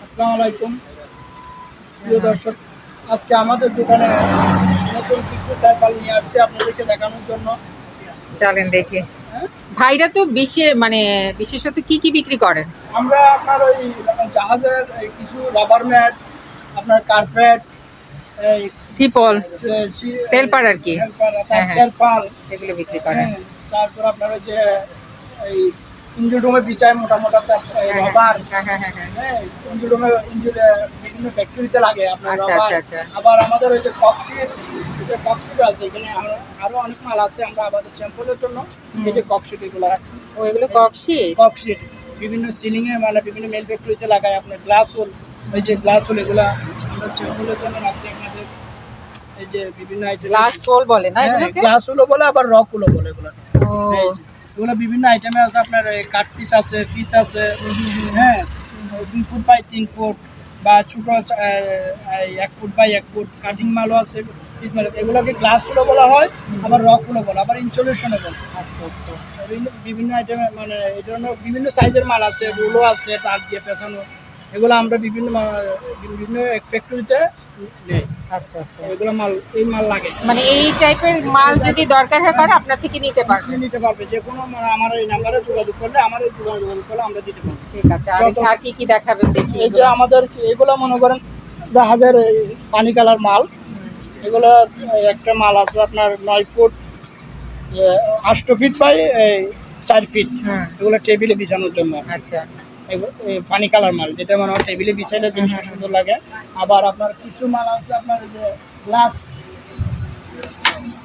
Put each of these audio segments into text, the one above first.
আসসালামু আলাইকুম। প্রিয় দর্শক আজকে আমাদের দোকানে নতুন কিছু টাইপাল নিয়ে আসছে আপনাদেরকে দেখানোর জন্য। চলেন দেখি। হ্যাঁ? ভাইরা তো বিশেষ মানে বিশেষত কি কি বিক্রি করেন? আমরা আপনার ওই জাহাজের কিছু রাবার ম্যাট আপনার কার্পেট তেলপাড় আর কি? হ্যাঁ, হ্যাঁ। এগুলো বিক্রি হ্যাঁ, তারপর আপনার ওই যে এই ইঞ্জুডোমে বিচায় মোটা মোটা রাবার। ইঞ্জুডোমে বিভিন্ন ফ্যাক্টরিতে লাগে আপনার আচ্ছা, আচ্ছা, আচ্ছা। আবার আমাদের ওই যে যে আছে এখানে আরো- আরও অনেক মাল আছে আমরা আমাদের স্যাম্পলের জন্য। এই যে কক্সিট এগুলো রাখছি ও এগুলো কক্সি? কক্সিট বিভিন্ন সিলিং এ মানে বিভিন্ন মেল ফ্যাক্টরিতে লাগায় আপনার গ্লাস হোল। ওই যে গ্লাস হোল এগুলা আমরা স্যাম্পলের জন্য রাখছি আপনাদের। এই যে বিভিন্ন আইটেম গ্লাস সোল বলে না এগুলোকে? গ্লাস হলো বলে আবার রক হলো বলে এগুলো। ও। এই যে, এগুলো বিভিন্ন আইটেমে আছে আপনার কাঠ পিস আছে পিস আছে হ্যাঁ দুই ফুট বাই তিন ফুট বা ছোট এক ফুট বাই এক ফুট কাটিং মালও আছে পিস মাল এগুলোকে গ্লাস হলো বলা হয় আবার রক হলো বলে আবার ইনসুলেশনও বলে। আচ্ছা আচ্ছা। বিভিন্ন বিভিন্ন আইটেমে মানে এই ধরনের বিভিন্ন সাইজের মাল আছে রুলও আছে তার দিয়ে পেছানো এগুলো আমরা বিভিন্ন বিভিন্ন ফ্যাক্টরিতে নেই। আচ্ছা আচ্ছা। এগুলো মাল এই মাল লাগে। মানে এই টাইপের মাল যদি দরকার হয় কারও আপনার থেকে নিতে পারবেন নিতে পারবে। যে কোনো মানে আমার এই নাম্বারে যোগাযোগ করলে আমার এই যোগাযোগ যোগাযোগ করলে আমরা দিতে পারব। ঠিক আছে আর যত- আর কি কি দেখাবেন দেখি এই যে আমাদের এগুলো মনে করেন জাহাজের পানি কালার মাল। এগুলো একটা মাল আছে আপনার নয় ফুট আষ্ট ফিট বাই এই চার ফিট এগুলো টেবিলে বিছানোর জন্য। আচ্ছা। পানি কালার মাল যেটা মানে টেবিলে বিছাইলে জিনিসটা সুন্দর লাগে। আবার আপনার কিছু মাল আছে আপনার যে গ্লাস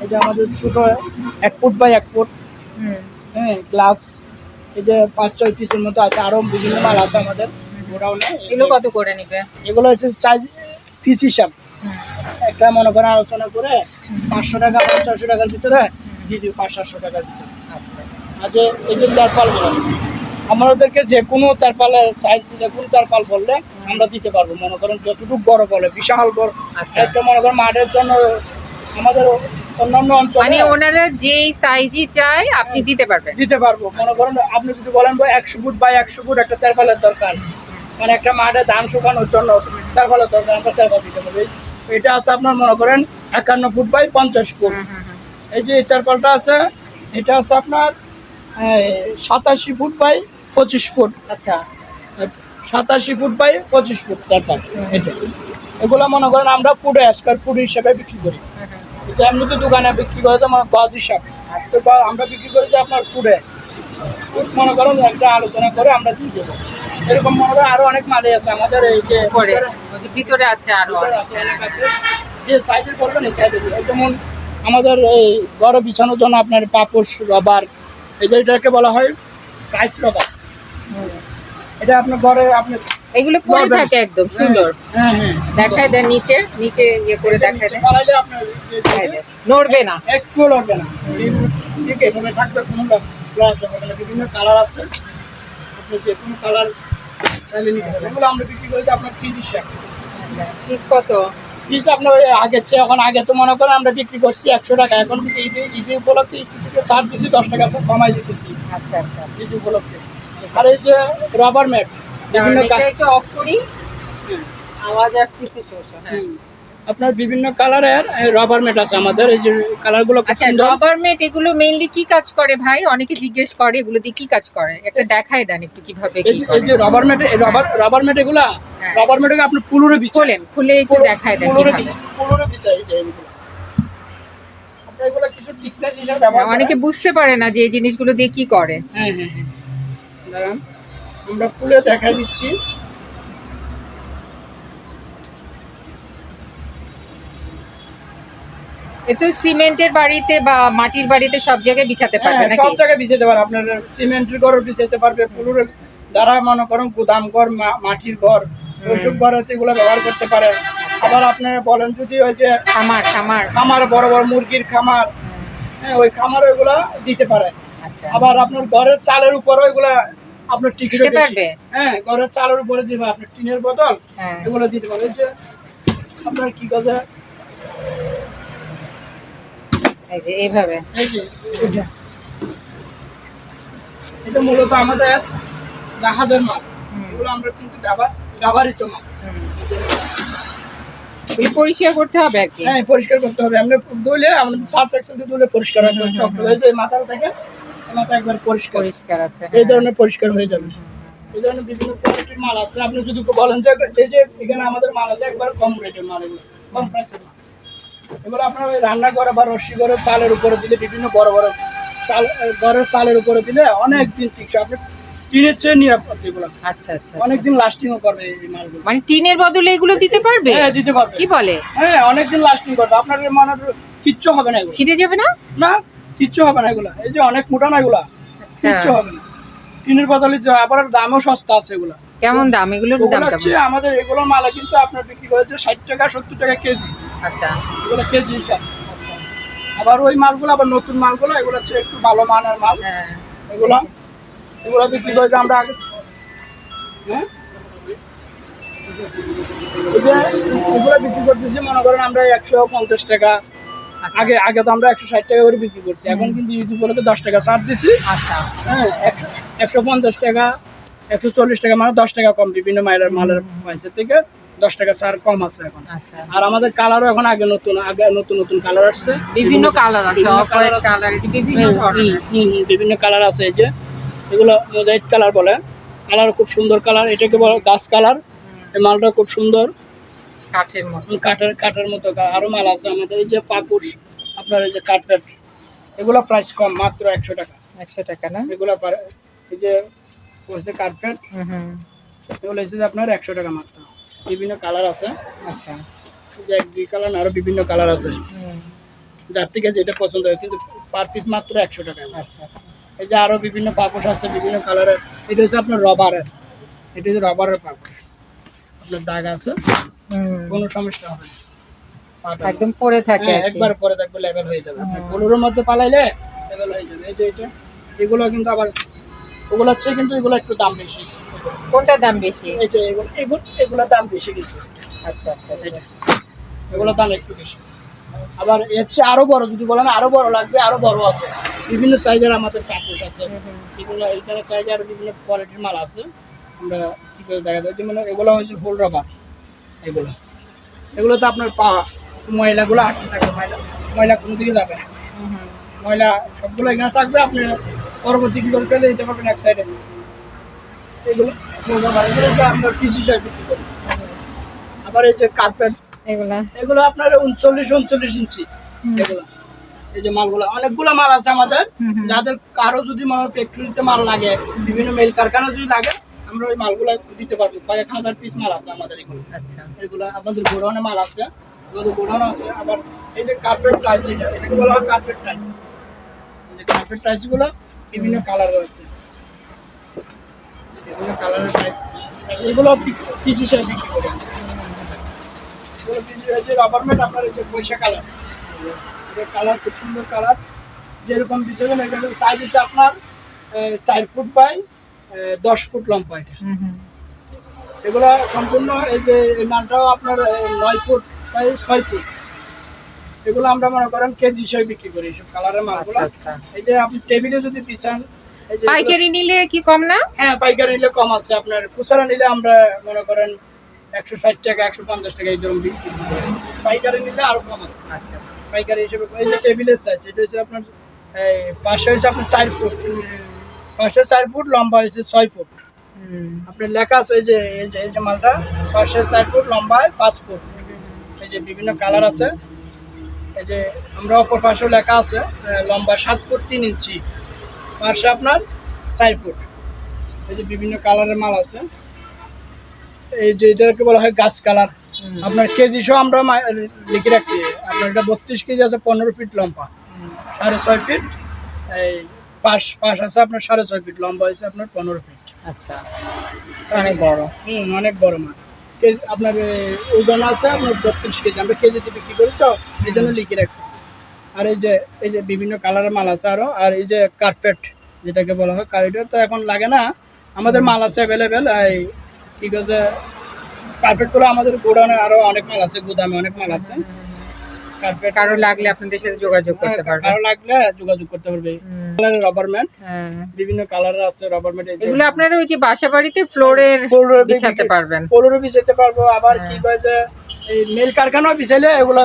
এই যে আমাদের ছোট এক ফুট বাই এক ফুট। হ্যাঁ গ্লাস এই যে পাঁচ ছয় পিসের মতো আছে আরও বিভিন্ন মাল আছে আমাদের। গোডাউনে এগুলো কত করে নিবে? এগুলো হচ্ছে সাইজ পিস হিসাব। একটা মনে করেন আলোচনা করে পাঁচশো টাকা পঞ্চাশশো টাকার ভিতরে দিয়ে দিই পাঁচ সাতশো টাকার ভিতরে। আচ্ছা। আর যে এই যে তারপালগুলো আমাদেরকে যে কোনো তারপালের সাইজ যে কোনো তারপাল বললে আমরা দিতে পারব। মনে করেন যতটুকু বড় বলে বিশাল বড়। আচ্ছা। একটা মনে করেন মাঠের জন্য আমাদের অন্যান্য মানে অঞ্চলে ওনারা যেই সাইজই চায় আপনি দিতে পারবেন। দিতে পারব। মনে করেন আপনি যদি বলেন ভাই একশো ফুট বাই একশো ফুট একটা তেরপালের দরকার মানে একটা মাঠে ধান শুকানোর জন্য তেরপালের দরকার আমরা তেরপাল দিতে পারব। এটা আছে আপনার মনে করেন একান্ন ফুট বাই পঞ্চাশ ফুট। এই যে তেরপালটা আছে এটা আছে আপনার সাতাশি ফুট বাই পঁচিশ ফুট। আচ্ছা। সাতাশি ফুট বাই পঁচিশ ফুট তেরপাল এটা। এগুলো মনে করেন আমরা ফুটে স্কোয়ার ফুট হিসেবে বিক্রি করি। হুম। এমনি তো দোকানে বিক্রি করে তো আমার গজ হিসাব তো আমরা বিক্রি করি যে আপনার ফুটে ফুট মনে করেন একটা আলোচনা করে আমরা দিয়ে দেবো। এরকম মনে করেন আরও অনেক মালে আছে আমাদের এই যে ভিতরে আছে আরও ভিতরে আছে। যে সাইজের করবেন এই সাইজে যেমন আমাদের এই ঘরে বিছানোর জন্য আপনার পাপোশ রবার এই যে এটাকে বলা হয় প্রাইস রবার। এটা আপনার ঘরে আপনি এগুলো পরে থাকে একদম সুন্দর। হ্যাঁ হ্যাঁ দেখায় দেন নিচে নিচে ইয়ে করে দেখায় দেন। দেখায় দেন। নড়বে না। একটু লাগবে না। ঠিক এভাবে থাকবে কোনো বিভিন্ন কালার আছে। আপনি যে কোনো কালার চাইলে নিতে পারেন। এগুলো আমরা বিক্রি করি আপনার পিস হিসাব পিস কত? পিস আপনার ওই আগের চেয়ে এখন আগে তো মনে করেন আমরা বিক্রি করছি একশো টাকা। এখন ঈদে ঈদে উপলক্ষে ছাড় দিচ্ছি দশ টাকা কমাই দিতেছি। আচ্ছা আচ্ছা। ঈদ উপলক্ষে। আর এই যে রাবার ম্যাট বিভিন্ন অফ করি। আওয়াজ আসতেছে হ্যাঁ। আপনার বিভিন্ন কালারের রাবার ম্যাট আছে আমাদের এই যে কালারগুলো খুব আচ্ছা সুন্দর। গভর্নমেন্ট এগুলো মেইনলি কি কাজ করে ভাই? অনেকে জিজ্ঞেস করে এগুলো দিয়ে কি কাজ করে? একটা দেখায় দেন একটু কীভাবে এই কি যে- এই করে যে rubber mat rubber rubber mat এগুলা হ্যাঁ। রাবার ম্যাটকে আপনি পুলুরে বিছান খোলেন খুলে একটু দেখায় দেন পুলুরে। বিছাই পুলুরে বিছাই এই যে এগুলো। কিছু হিসেবে অনেকে বুঝতে পারে না যে এই জিনিসগুলো দিয়ে কি করে। হ্যাঁ হ্যাঁ হ্যাঁ। দাঁড়ান। আমরা খুলে দেখা দিচ্ছি। এ তো সিমেন্টের বাড়িতে বা মাটির বাড়িতে সব জায়গায় বিছাতে পারবে হ্যাঁ, নাকি? সব জায়গায় বিছাতে পারে আপনার সিমেন্টের ঘরও বিছাতে পারবে পুলুরে যারা মনে করেন গুদাম ঘর মাটির ঘর ওইসব ঘরেতে এগুলো ব্যবহার করতে পারে। আবার আপনারা বলেন যদি ওই যে খামার খামার। খামার বড় বড় মুরগির খামার হ্যাঁ ওই খামার ওইগুলা দিতে পারে। আচ্ছা। আবার আপনার ঘরের চালের উপরে ওইগুলা আপনার দিতে পারবে? হ্যাঁ ঘরের চালের উপরে দিবে আপনার টিনের বোতল হ্যাঁ। এগুলো দিতে পারবে। যে আপনার কি কথা এই যে এইভাবে। এই যে এটা এটা মূলত আমাদের জাহাজের মাল। এগুলো আমরা কিন্তু ব্যবহার ব্যবহৃত মাল। পরিষ্কার করতে হবে আর কি? হ্যাঁ পরিষ্কার করতে হবে। আমরা ধুলে আমরা সার্ফ এক্সেল দিয়ে ধুলে পরিষ্কার হবে চকচক এই থেকে। মাথা একবার পরিষ্কার। পরিষ্কার আছে এই হ্যাঁ। ধরনের পরিষ্কার হয়ে যাবে। এই ধরনের বিভিন্ন কোয়ালিটির মাল আছে। আপনি যদি বলেন যে এই যে এখানে আমাদের মাল আছে একবার কম রেটের মাল এগুলো কম প্রাইসের মাল। এগুলো আপনার ওই রান্না করে বা রসি করে চালের উপরে দিলে বিভিন্ন বড় বড় চাল ঘরের চালের উপরে দিলে অনেক দিন টিকছে। আপনি টিনের চেয়ে নিরাপদ এগুলো। আচ্ছা আচ্ছা অনেক দিন লাস্টিংও করবে এই মালগুলো। মানে টিনের বদলে এগুলো দিতে পারবে? হ্যাঁ দিতে পারবে। কি বলে? হ্যাঁ অনেক দিন লাস্টিং করবে আপনার মানে কিচ্ছু হবে না ছিঁড়ে যাবে না? না। কিচ্ছু হবে না এগুলা। এই যে অনেক মোটা না এগুলা আচ্ছা। কিচ্ছু হবে না। টিনের বদলে যে আবার দামও সস্তা আছে এগুলা। কেমন দাম? এগুলোর দাম কেমন? আমাদের এগুলো মালা কিন্তু আপনার বিক্রি করেছে ষাট টাকা সত্তর টাকা কেজি। আচ্ছা। এগুলো কেজি হিসাব। আবার ওই মালগুলো আবার নতুন মালগুলো এগুলো হচ্ছে একটু ভালো মানের মাল। হ্যাঁ। এগুলো এগুলো বিক্রি করেছে আমরা আগে হ্যাঁ? এগুলো বিক্রি করতেছি মনে করেন আমরা একশো পঞ্চাশ টাকা আগে আগে তো আমরা একশো ষাট টাকা করে বিক্রি করছি এখন কিন্তু ইউটিউব বলে দশ টাকা ছাড় দিছি। আচ্ছা। হ্যাঁ একশো- পঞ্চাশ টাকা একশো চল্লিশ টাকা মানে দশ টাকা কম বিভিন্ন মাইলের মালের পয়সা থেকে দশ টাকা ছাড় কম আছে এখন। আচ্ছা। আর আমাদের কালারও এখন আগে নতুন আগে নতুন নতুন কালার আসছে। বিভিন্ন কালার আছে বিভিন্ন কালার আছে। এই যে। এগুলো মোজাইট কালার বলে। কালার খুব সুন্দর কালার এটাকে বলে গাছ কালার এই মালটা খুব সুন্দর। কাঠের মতো। কাঠের কাঠের মতো কা- আরও মাল আছে আমাদের। এই যে পাপুস আপনার এই যে কার্পেট এগুলো প্রাইস কম মাত্র একশো টাকা। একশো টাকা না? এগুলো এই যে করছে কার্পেট এগুলো এসেছে আপনার একশো টাকা মাত্র। বিভিন্ন কালার আছে। আচ্ছা। এই যে এক দুই কালার আরও বিভিন্ন কালার আছে। যার থেকে যেটা পছন্দ হয় কিন্তু পার পিস মাত্র একশো টাকা। আচ্ছা আচ্ছা। এই যে আরও বিভিন্ন পাপোশ আছে বিভিন্ন কালারের। এটা হচ্ছে আপনার রবারের। এটা হচ্ছে রবারের পাপোশ আপনার দাগ আছে। কোনো সমস্যা হবে না। একদম পরে থাকে হ্যাঁ। একবার পরে থাকবে লেভেল হয়ে যাবে। গরুর মধ্যে পালাইলে লেভেল হয়ে যাবে। এই যে এটা এগুলো কিন্তু আবার ওগুলো হচ্ছে কিন্তু এগুলো একটু দাম বেশি। কোনটা দাম বেশি? এই যে এগুলো এগুলো দাম বেশি কিন্তু। আচ্ছা আচ্ছা আচ্ছা। এটা এগুলোর দাম একটু বেশি। আবার এর চেয়ে আরও বড় যদি বলেন আরও বড় লাগবে আরও বড় আছে। বিভিন্ন সাইজের আমাদের পাপোশ আছে। বিভিন্ন এইখানে আরও বিভিন্ন কোয়ালিটির মাল আছে। আমরা কি করে দেখা যায় যেমন এগুলো হচ্ছে হোল রাবার এগুলো। এগুলো তো আপনার পা ময়লাগুলো আটকে থাকবে ময়লা ময়লা কোনো দিকে যাবে না। ময়লা সবগুলো এখানে থাকবে আপনি পরবর্তী কি করে ফেলে দিতে পারবেন এক সাইডে এগুলো আপনার পিস হিসাবে বিক্রি করি। আবার এই যে কার্পেট এগুলা। এগুলো আপনার উনচল্লিশ উনচল্লিশ ইঞ্চি। এগুলো এই যে মালগুলো অনেকগুলো মাল আছে আমাদের। যাদের কারও যদি মানে ফ্যাক্টরিতে মাল লাগে বিভিন্ন মেল কারখানা যদি লাগে আমরা ওই মালগুলো দিতে পারব। কয়েক হাজার পিস মাল আছে আমাদের এগুলো আচ্ছা। এগুলো আমাদের গোডাউনে মাল আছে। আমাদের গোডাউন আছে আবার এই যে কার্পেট টাইস এটা এটাকে বলা হয় কার্পেট টাইস এই কার্পেট টাইসগুলো বিভিন্ন কালার রয়েছে। বিভিন্ন কালারের টাইস এগুলো পিস হিসেবে বিক্রি করে এগুলো পিস যে রাবার ম্যাট আপনার এই যে পয়সা কালার কালার খুব সুন্দর কালার যেরকম বিষয় সাইজ হচ্ছে আপনার চার ফুট বাই দশ ফুট লম্বা এটা। এগুলো সম্পূর্ণ এই যে এই মালটাও আপনার নয় ফুট বাই ছয় ফুট। এগুলো আমরা মনে করেন কেজি হিসেবে বিক্রি করি এইসব কালারের মালগুলো। আচ্ছা আচ্ছা। এই যে আপনি টেবিলে যদি পিছান এই যে পাইকারি নিলে কি কম না? হ্যাঁ পাইকারি নিলে কম আছে। আপনার খুচরা নিলে আমরা মনে করেন একশো ষাট টাকা একশো পঞ্চাশ টাকা এই ধরুন বিক্রি করি। পাইকারি নিলে আরও কম আছে। আচ্ছা। পাইকারি হিসেবে এই যে টেবিলের সাইজ এটা হচ্ছে আপনার এই পাশে হচ্ছে আপনার চার ফুট। পাশে চার ফুট লম্বা হয়েছে ছয় ফুট। হুম। আপনার লেখা আছে এই যে এই যে মালটা পাশে চার ফুট লম্বায় পাঁচ ফুট। এই যে বিভিন্ন কালার আছে। এই যে আমরা অপর পাশেও লেখা আছে লম্বা সাত ফুট তিন ইঞ্চি। পাশে আপনার চার ফুট। এই যে বিভিন্ন কালারের মাল আছে। এই যে এটাকে বলা হয় গাছ কালার। আপনার কেজি সহ আমরা লিখে রাখছি। আপনার এটা বত্রিশ কেজি আছে পনেরো ফিট লম্বা। সাড়ে ছয় ফিট। এই পাশ পাশ আছে আপনার সাড়ে ছয় ফিট লম্বা হয়েছে আপনার পনেরো ফিট। আচ্ছা। অনেক বড়। হুম অনেক বড় মাছ কেজি আপনার ওজন আছে আপনার বত্রিশ কেজি। আমরা কেজিতে বিক্রি করি তো? এই জন্য লিখে রাখছি। আর এই যে এই যে বিভিন্ন কালারের মাল আছে আরও আর এই যে কার্পেট যেটাকে বলা হয় কার্পেট তো এখন লাগে না। আমাদের মাল আছে অ্যাভেলেবেল এই ঠিক আছে কার্পেটগুলো আমাদের গোডাউনে আরও অনেক মাল আছে গুদামে অনেক মাল আছে। কারও লাগলে আপনাদের সাথে যোগাযোগ করতে পারবে। কারও লাগলে যোগাযোগ করতে পারবে। হুম, কালারের রবার ম্যাট হ্যাঁ। বিভিন্ন কালারের আছে রবার ম্যাট এগুলো আপনারা ওই যে বাসা বাড়িতে ফ্লোরের বিছাতে পারবেন। পোলোরও বিছাইতে পারব আবার কি হ্যাঁ। কয় যে এই মেল কারখানাও বিছাইলে এগুলো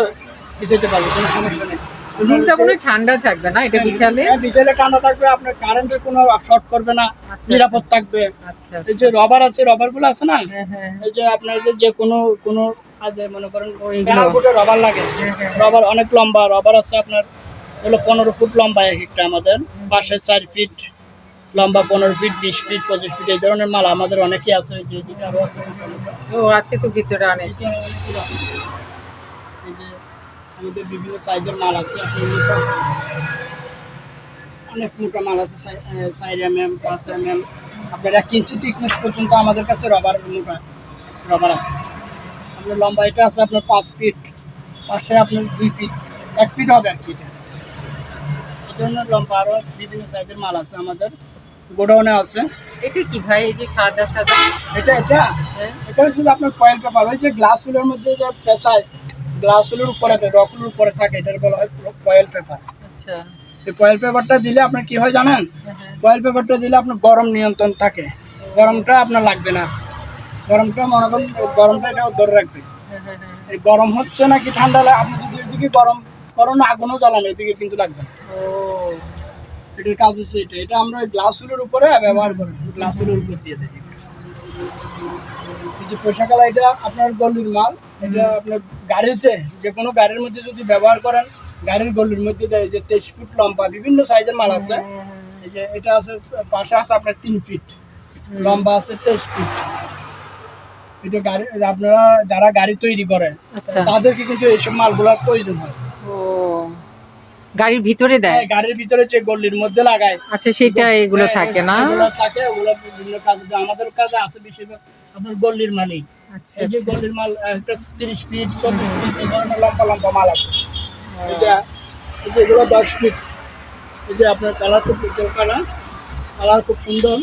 বিছাইতে পারব কোনো সমস্যা নেই। রুমটা ঠান্ডা থাকবে না এটা বিছালে? হ্যাঁ, বিছাইলে ঠান্ডা থাকবে আপনার কারেন্টের কোনো শর্ট করবে না আচ্ছা, নিরাপদ থাকবে। আচ্ছা এই যে রবার আছে রবারগুলো আছে না? হ্যাঁ হ্যাঁ। এই যে আপনার যে কোনো কোনো কাজে মনে করেন ও, রবার লাগে। হ্যাঁ, হ্যাঁ। রবার অনেক লম্বা রবার আছে আপনার হলো পনেরো ফুট লম্বা এক একটা আমাদের। পাশে চার ফিট লম্বা পনেরো ফিট বিশ ফিট পঁচিশ ফিট এই ধরনের মাল আমাদের অনেকই আছে যে আরও আছে। ও আছে তো ভিতরে অনেক। যে যে আমাদের বিভিন্ন সাইজের মাল আছে অনেক মোটা মাল আছে চার এম এম পাঁচ এম এম আপনার ইঞ্চি পর্যন্ত আমাদের কাছে রবার মোটা রবার আছে। আপনার লম্বা এটা আছে আপনার পাঁচ ফিট পাশে আপনার দুই ফিট এক ফিট হবে ফিট এই ধরনের লম্বা আরও বিভিন্ন সাইজের মাল আছে আমাদের গোডাউনে আছে। এটা কি ভাই এই যে সাদা সাদা? এটা এটা? হ্যাঁ। এটা হচ্ছে আপনার কয়েল পেপার ওই যে গ্লাস উলের মধ্যে যে পেশায় গ্লাস উলের উপরে থাকে রকুলের উপরে থাকে এটার বলা হয় কয়েল পেপার আচ্ছা। এই কয়েল পেপারটা দিলে আপনার কি হয় জানেন? হ্যাঁ, হ্যাঁ। কয়েল পেপারটা দিলে আপনার গরম নিয়ন্ত্রণ থাকে গরমটা আপনার লাগবে না। গরমটা মনে করেন গরমটা এটা ধরে রাখবে। এই গরম হচ্ছে নাকি ঠান্ডা লাগে আপনি যদি এদিকে গরম গরম আগুনও জ্বালান এদিকে কিন্তু লাগবে ও। এটার কাজ হচ্ছে এটা। এটা আমরা গ্লাস উলের উপরে ব্যবহার করি গ্লাস উলের উপর দিয়ে দিই এই যে পোশাকালা এটা আপনার গলির মাল। এটা আপনার গাড়িতে যে কোনো গাড়ির মধ্যে যদি ব্যবহার করেন গাড়ির গলির মধ্যে দেয় যে তেইশ ফুট লম্বা বিভিন্ন সাইজের মাল আছে। এই যে এটা আছে পাশে আছে আপনার তিন ফিট। লম্বা আছে তেইশ ফিট। এটা গাড়ি আপনারা যারা গাড়ি তৈরি করে আচ্ছা। তাদেরকে কিন্তু এইসব মালগুলোর প্রয়োজন হয়। গাড়ির ভিতরে দেয়? হ্যাঁ, গাড়ির ভিতরে যে গলির মধ্যে লাগায়। আচ্ছা সেটা এগুলো হ্যাঁ, থাকে না? এগুলো থাকে ওগুলো বিভিন্ন কাজে আমাদের কাছে আছে বেশিরভাগ আপনার গল্লির মালই আচ্ছা এই যে আচ্ছা। গল্লির মাল একটা তিরিশ ফিট চল্লিশ ফিট এই ধরনের লম্বা লম্বা মাল আছে। এটা এই যে এগুলো দশ ফিট। এই যে আপনার কালার খুব কালার। কালার খুব সুন্দর।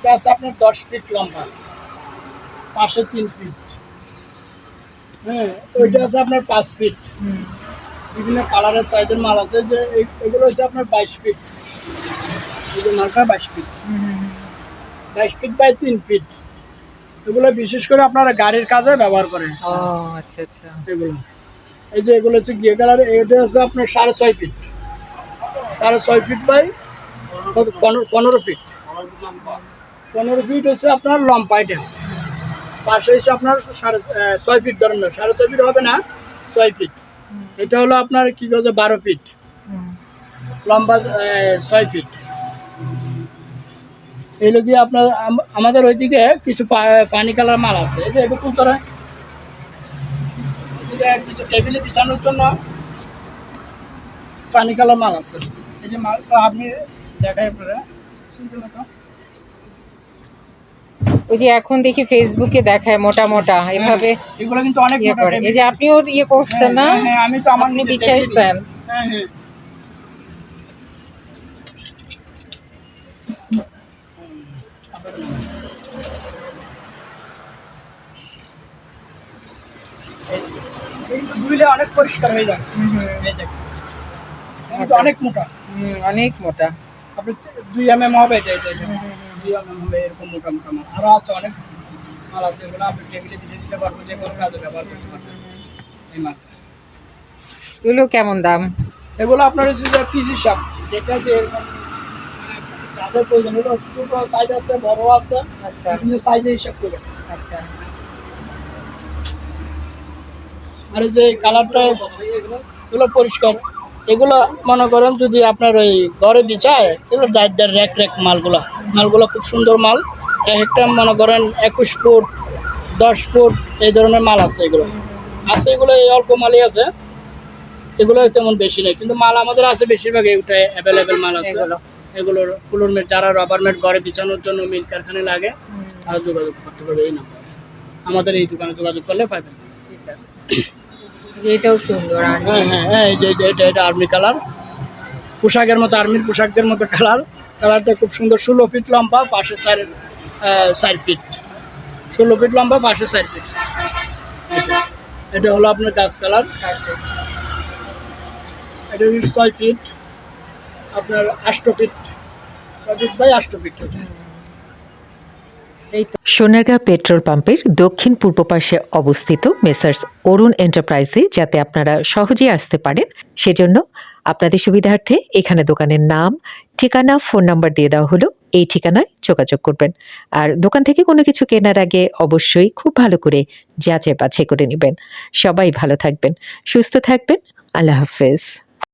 এটা আছে আপনার দশ ফিট লম্বা। পাশে তিন ফিট হ্যাঁ ওইটা আছে আপনার পাঁচ ফিট বিভিন্ন কালারের সাইজের মাল আছে যে এই- এগুলো হচ্ছে আপনার বাইশ ফিট এই যে মালটা বাইশ ফিট বাইশ ফিট বাই তিন ফিট এগুলো বিশেষ করে আপনারা গাড়ির কাজে ব্যবহার করেন। আচ্ছা আচ্ছা। এগুলো। এই যে এগুলো হচ্ছে গিয়ে কালার এটা হচ্ছে আপনার সাড়ে ছয় ফিট সাড়ে ছয় ফিট বাই পনেরো ফিট পনেরো ফিট হচ্ছে আপনার লম্বা এটা পাশে হচ্ছে আপনার সাড়ে ছয় ফিট ধরেন সাড়ে ছয় ফিট হবে না, ছয় ফিট এটা হলো আপনার কি বলছে বারো ফিট লম্বা ছয় ফিট এই লোক আপনার আমাদের ওইদিকে কিছু পানি কালার মাল আছে। এই যে কুলতরা এদিকে কিছু টেবিলে বিছানোর জন্য পানি কালার মাল আছে। এই যে মাল, আপনি দেখাই আপনারা। ওই যে এখন দেখি ফেসবুকে দেখায় মোটা মোটা এভাবে এগুলো কিন্তু অনেক ইয়ে মোটা করে। এই টেবিল। যে আপনিও ইয়ে করছেন না? হ্যাঁ, হ্যাঁ, আমি তো আমার আপনি নিজের বিছাইছেন। টেবিল। হ্যাঁ হ্যাঁ। এই ধুইলে অনেক পরিষ্কার হয়ে যায়। হুম, হুম। এই দেখুন কিন্তু অনেক মোটা। হুম, অনেক মোটা। আপনি দুই এম এম হবে এটা এটা এটা। দুই হবে এরকম মোটা মোটা মাল আরও আছে অনেক মাল আছে এগুলো আপনি টেবিলে বিছিয়ে দিতে পারবেন যে কোনো কাজে ব্যবহার করতে পারবেন। এই মাল। এগুলো কেমন দাম? এগুলো আপনার হচ্ছে যে পিস হিসাব যেটা যে এরকম তাদের প্রয়োজন এগুলো ছোট সাইজ আছে বড় আছে আচ্ছা। বিভিন্ন সাইজে হিসাব করে। আচ্ছা। আর যে কালারটা এগুলো পরিষ্কার। এগুলো মনে করেন যদি আপনার ওই ঘরে বিছায় এগুলো দায়ের দায়ের র্যাক র্যাক মালগুলো। মালগুলো খুব সুন্দর মাল। এক একটা মনে করেন একুশ ফুট দশ ফুট এই ধরনের মাল আছে এগুলো। আছে এগুলো এই অল্প মালই আছে। এগুলো তেমন বেশি নেই। কিন্তু মাল আমাদের আছে বেশিরভাগ এইটা অ্যাভেলেবেল মাল আছে। এগুলো। এগুলোর ফুলোর মেট যারা রবার মেট ঘরে বিছানোর জন্য মিল কারখানায় লাগে তারা যোগাযোগ করতে পারবে এই নাম্বারে আমাদের এই দোকানে যোগাযোগ করলে পাবেন। এটাও সুন্দর হ্যাঁ হ্যাঁ হ্যাঁ এই যে এটা এটা এটা আর্মি কালার পোশাকের মতো আর্মির পোশাকদের মতো কালার কালারটা খুব সুন্দর, ষোলো ফিট লম্বা, পাশে চার চার ফিট। ষোলো ফিট লম্বা, পাশে চার ফিট। এটা। হলো আপনার গাছ কালার। এটা ছয় ফিট। আপনার আষ্ট ফিট। ছয় ফিট বাই আষ্ট ফিট। সোনারগাঁ পেট্রোল পাম্পের দক্ষিণ পূর্ব পাশে অবস্থিত মেসার্স অরুণ এন্টারপ্রাইজে যাতে আপনারা সহজেই আসতে পারেন, সেজন্য আপনাদের সুবিধার্থে এখানে দোকানের নাম, ঠিকানা, ফোন নাম্বার দিয়ে দেওয়া হলো। এই ঠিকানায় যোগাযোগ করবেন। আর দোকান থেকে কোনো কিছু কেনার আগে অবশ্যই খুব ভালো করে যাচাই বাছাই করে নেবেন। সবাই ভালো থাকবেন, সুস্থ থাকবেন। আল্লাহ হাফেজ।